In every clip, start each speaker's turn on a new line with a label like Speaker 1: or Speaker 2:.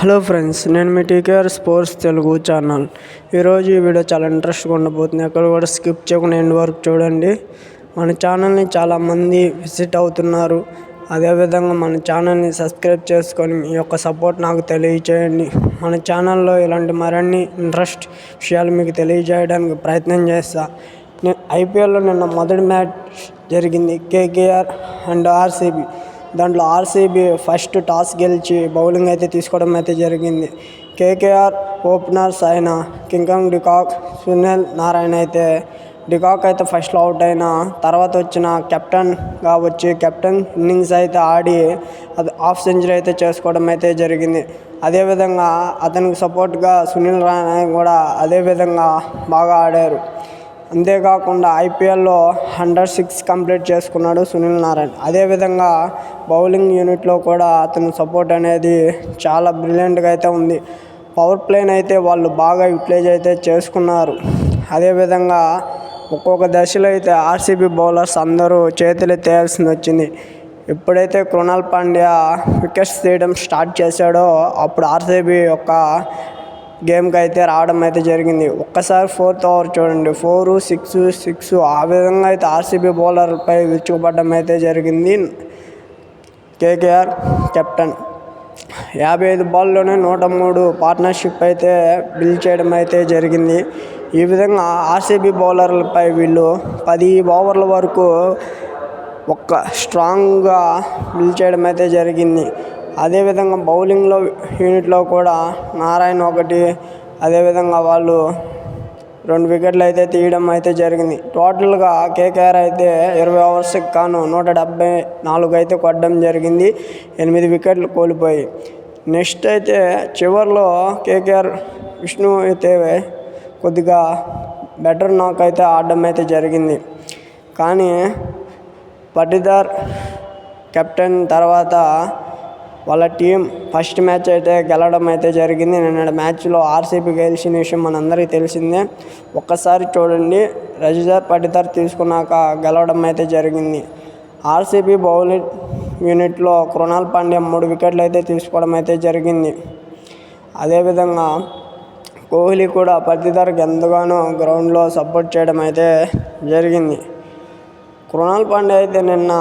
Speaker 1: Hello friends నేను మీ TKR sports Telugu channel ఈరోజు ఈ వీడియో చాలా ఇంట్రెస్ట్గా ఉండబోతుంది. ఎక్కడ కూడా స్కిప్ చేయకుండా ఎండ్ వరకు చూడండి. మన ఛానల్ని చాలామంది విజిట్ అవుతున్నారు. అదేవిధంగా మన ఛానల్ని సబ్స్క్రైబ్ చేసుకొని మీ యొక్క సపోర్ట్ నాకు తెలియచేయండి. మన ఛానల్లో ఇలాంటి మరిన్ని ఇంట్రెస్ట్ విషయాలు మీకు తెలియజేయడానికి ప్రయత్నం చేస్తా. నేను ఐపీఎల్లో నిన్న మొదటి మ్యాచ్ జరిగింది. KKR and RCB. దాంట్లో ఆర్సీబీ ఫస్ట్ టాస్ గెలిచి బౌలింగ్ అయితే తీసుకోవడం అయితే జరిగింది. కేకేఆర్ ఓపెనర్స్ అయిన కింకాంగ్ డికాక్ సునీల్ నారాయణ అయితే డికాక్ అయితే ఫస్ట్లో అవుట్ అయిన తర్వాత వచ్చిన కెప్టెన్గా వచ్చి కెప్టెన్ ఇన్నింగ్స్ అయితే ఆడి అది హాఫ్ సెంచరీ అయితే చేసుకోవడం అయితే జరిగింది. అదేవిధంగా అతనికి సపోర్ట్గా సునీల్ రాయణ కూడా అదేవిధంగా బాగా ఆడారు. అంతేకాకుండా ఐపీఎల్లో హండ్రెడ్ సిక్స్ కంప్లీట్ చేసుకున్నాడు సునీల్ నారాయణ్. అదేవిధంగా బౌలింగ్ యూనిట్లో కూడా అతని సపోర్ట్ అనేది చాలా బ్రిలియంట్గా అయితే ఉంది. పవర్ ప్లేని అయితే వాళ్ళు బాగా యూటిలైజ్ అయితే చేసుకున్నారు. అదేవిధంగా ఒక్కొక్క దశలో అయితే ఆర్సీబీ బౌలర్స్ అందరూ చేతులు ఎత్తేయాల్సి వచ్చింది. ఎప్పుడైతే కృణాల్ పాండ్యా వికెట్స్ తీయడం స్టార్ట్ చేశాడో అప్పుడు ఆర్సీబీ యొక్క గేమ్కి అయితే రావడం అయితే జరిగింది. ఒక్కసారి ఫోర్త్ ఓవర్ చూడండి. ఫోరు సిక్స్ సిక్స్ ఆ విధంగా అయితే ఆర్సీబీ బౌలర్పై విరుచుకుపడడం అయితే జరిగింది. KKR captain. యాభై ఐదు బాల్లోనే నూట మూడు పార్ట్నర్షిప్ అయితే బిల్ చేయడం అయితే జరిగింది. ఈ విధంగా ఆర్సీబీ బౌలర్లపై వీళ్ళు పది ఓవర్ల వరకు ఒక్క స్ట్రాంగ్గా బిల్ చేయడం అయితే జరిగింది. అదేవిధంగా బౌలింగ్లో యూనిట్లో కూడా నారాయణ ఒకటి అదేవిధంగా వాళ్ళు రెండు వికెట్లు అయితే తీయడం అయితే జరిగింది. టోటల్గా కేకేఆర్ అయితే ఇరవై ఓవర్స్కి కాను నూట డెబ్బై నాలుగు అయితే కొట్టడం జరిగింది. ఎనిమిది వికెట్లు కోల్పోయి. నెక్స్ట్ అయితే చివరిలో కేకేఆర్ విష్ణు అయితే కొద్దిగా బెటర్ నాక్ అయితే ఆడడం అయితే జరిగింది. కానీ పటిదార్ కెప్టెన్ తర్వాత వాళ్ళ టీం ఫస్ట్ మ్యాచ్ అయితే గెలవడం అయితే జరిగింది. నిన్న మ్యాచ్లో ఆర్సీబీ గెలిచిన విషయం మనందరికీ తెలిసిందే. ఒక్కసారి చూడండి. రజిదర్ పటిదర్ తీసుకున్నాక గెలవడం అయితే జరిగింది. ఆర్సీబీ బౌలింగ్ యూనిట్లో కృణాల్ పాండ్యా మూడు వికెట్లు అయితే తీసుకోవడం అయితే జరిగింది. అదేవిధంగా కోహ్లీ కూడా పతిదార్కి ఎంతగానో గ్రౌండ్లో సపోర్ట్ చేయడం అయితే జరిగింది. కృణాల్ పాండే అయితే నిన్న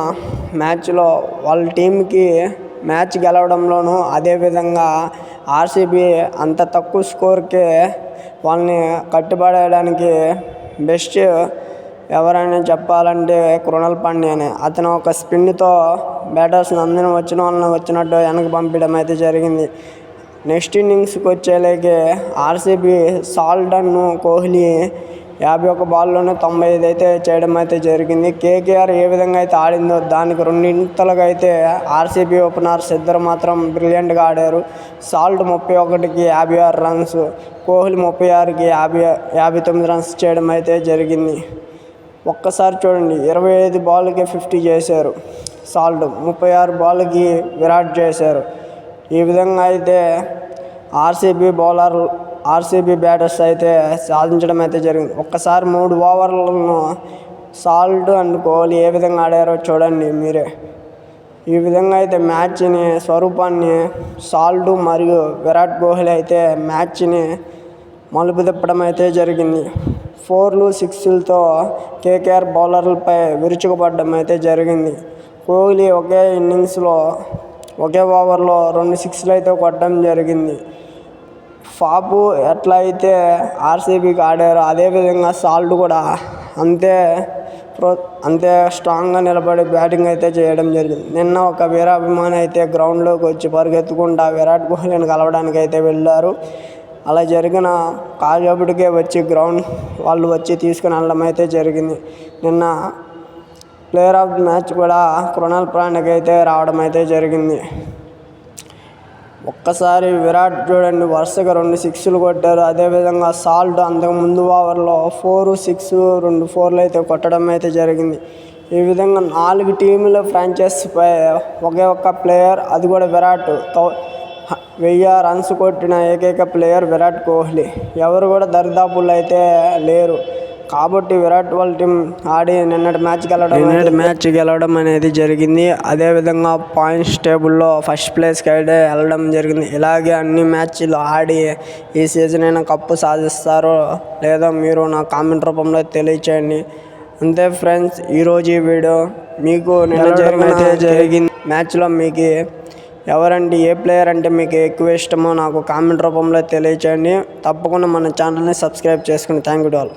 Speaker 1: మ్యాచ్లో వాళ్ళ టీంకి మ్యాచ్ గెలవడంలోనూ అదేవిధంగా ఆర్సీబీ అంత తక్కువ స్కోర్కే వాళ్ళని కట్టుబడేయడానికి బెస్ట్ ఎవరైనా చెప్పాలంటే కృణల్ పాండ్యానే అతను ఒక స్పిన్తో బ్యాటర్స్ అందరిని వచ్చిన వాళ్ళని వచ్చినట్టు వెనక్కి పంపించడం అయితే జరిగింది. నెక్స్ట్ ఇన్నింగ్స్కి వచ్చేలాగే ఆర్సీబీ సాల్డన్ను కోహ్లీ యాభై ఒక్క బాల్లోనే తొంభై ఐదు అయితే చేయడం అయితే జరిగింది. కేకేఆర్ ఏ విధంగా అయితే ఆడిందో దానికి రెండింతలుగా అయితే ఆర్సీబీ ఓపెనర్స్ ఇద్దరు మాత్రం బ్రిలియంట్గా ఆడారు. సాల్ట్ ముప్పై ఒకటికి యాభై ఆరు రన్స్ కోహ్లీ ముప్పై ఆరుకి యాభై యాభై తొమ్మిది రన్స్ చేయడం అయితే జరిగింది. ఒక్కసారి చూడండి ఇరవై ఐదు బాల్కి ఫిఫ్టీ చేశారు. సాల్ట్ ముప్పై ఆరు బాల్కి విరాట్ చేశారు. ఈ విధంగా అయితే ఆర్సీబీ బౌలర్లు ఆర్సీబీ బ్యాటర్స్ అయితే సాధించడం అయితే జరిగింది. ఒక్కసారి మూడు ఓవర్లను సాల్ట్ అండ్ కోహ్లీ ఏ విధంగా ఆడారో చూడండి మీరే. ఈ విధంగా అయితే మ్యాచ్ని స్వరూపాన్ని సాల్ట్ మరియు విరాట్ కోహ్లీ అయితే మ్యాచ్ని మలుపు తిప్పడం అయితే జరిగింది. ఫోర్లు సిక్స్లతో కేకేఆర్ బౌలర్లపై విరుచుకుపడడం అయితే జరిగింది. కోహ్లీ ఒకే ఇన్నింగ్స్లో ఒకే ఓవర్లో రెండు సిక్స్లు అయితే కొట్టడం జరిగింది. ఫాపు ఎట్లా అయితే ఆర్సీబీకి ఆడారో అదేవిధంగా సాల్ట్ కూడా అంతే ప్రో అంతే స్ట్రాంగ్గా నిలబడి బ్యాటింగ్ అయితే చేయడం జరిగింది. నిన్న ఒక వీరాభిమాని అయితే గ్రౌండ్లోకి వచ్చి పరిగెత్తుకుంటా విరాట్ కోహ్లీని కలవడానికి అయితే వెళ్ళారు. అలా జరిగిన కాసేపటికే వచ్చి గ్రౌండ్ వాళ్ళు వచ్చి తీసుకుని వెళ్ళడం అయితే జరిగింది. నిన్న ప్లేయర్ ఆఫ్ ది మ్యాచ్ కూడా కృణాల్ పాండ్యాకి అయితే రావడం అయితే జరిగింది. ఒక్కసారి విరాట్ చూడండి వరుసగా రెండు సిక్స్లు కొట్టారు. అదేవిధంగా సాల్ట్ అంతకు ముందు ఓవర్లో ఫోర్ సిక్స్ రెండు ఫోర్లు అయితే కొట్టడం అయితే జరిగింది. ఈ విధంగా నాలుగు టీముల ఫ్రాంచైజ్ ఒకే ఒక్క ప్లేయర్ అది కూడా విరాట్. వెయ్యి రన్స్ కొట్టిన ఏకైక ప్లేయర్ విరాట్ కోహ్లీ. ఎవరు కూడా దరిదాపులు అయితే లేరు. కాబట్టి విరాట్ వాళ్ళ టీం ఆడి నిన్నటి మ్యాచ్ గెలవడం నిన్నటి మ్యాచ్ గెలవడం అనేది జరిగింది. అదేవిధంగా పాయింట్స్ టేబుల్లో ఫస్ట్ ప్లేస్కి అయితే వెళ్ళడం జరిగింది. ఇలాగే అన్ని మ్యాచ్లు ఆడి ఈ సీజన్ అయినా కప్పు సాధిస్తారో లేదో మీరు నా కామెంట్ రూపంలో తెలియచేయండి. అంతే ఫ్రెండ్స్ ఈరోజు ఈ వీడియో మీకు నిన్న జరిగిన జరిగింది. మ్యాచ్లో మీకు ఎవరంటే ఏ ప్లేయర్ అంటే మీకు ఎక్కువ ఇష్టమో నాకు కామెంట్ రూపంలో తెలియచేయండి. తప్పకుండా మన ఛానల్ని సబ్స్క్రైబ్ చేసుకుని థ్యాంక్ యూ ఆల్